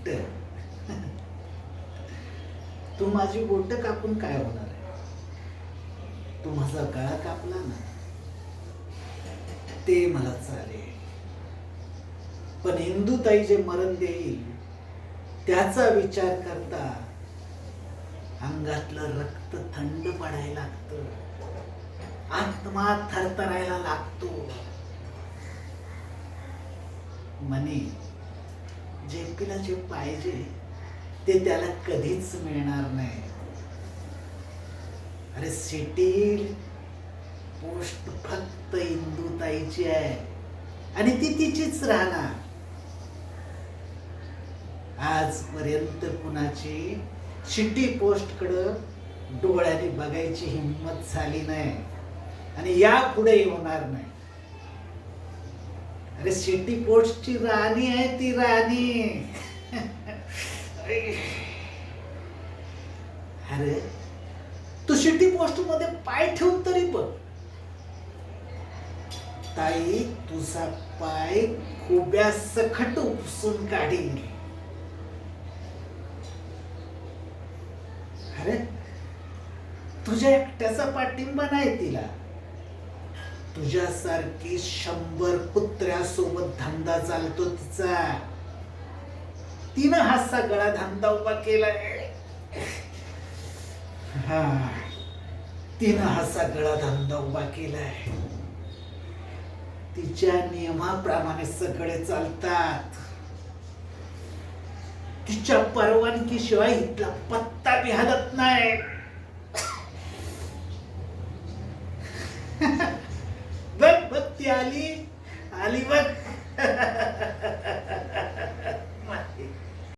बोट. तू माझी बोट कापून काय होणार आहे? तू माझा गळा कापला ना ते मला चालेल. पण हिंदूताई जे मरण देईल त्याचा विचार करता अंगातलं रक्त थंड पडायला लागतं. आत्मा थरथरायला लागतो. मनी जेपीला जे पाहिजे ते त्याला कधीच मिळणार नाही. अरे सिटी पोस्ट फक्त इंदुताईची आहे. आणि ती तिचीच राहणार. आजपर्यंत कुणाची सिटी पोस्ट कड डोळ्याने बघायची हिंमत झाली नाही. आणि यापुढे होणार नाही. अरे सिटी पोस्टची राणी आहे ती राणी. अरे तू सिटी पोस्टमध्ये पाय ठेवून तरी बघ ताई तुझा पाय खुब्या सखट उपसून काढीन. अरे तुझ्या एकट्याचा पाठिंबा नाही तिला. तुझ्यासारखी शंभर पुत्र्यासोबत धंदा चालतो तिचा. तिनं हा सगळा धंदा उभा केलाय. हा. तिनं हा सगळा धंदा उभा केलाय. तिच्या नियमाप्रमाणे सगळे चालतात. तिच्या परवानगीशिवाय इथला पत्ता बी हलत नाही बघ बघ ती आली आली बघ.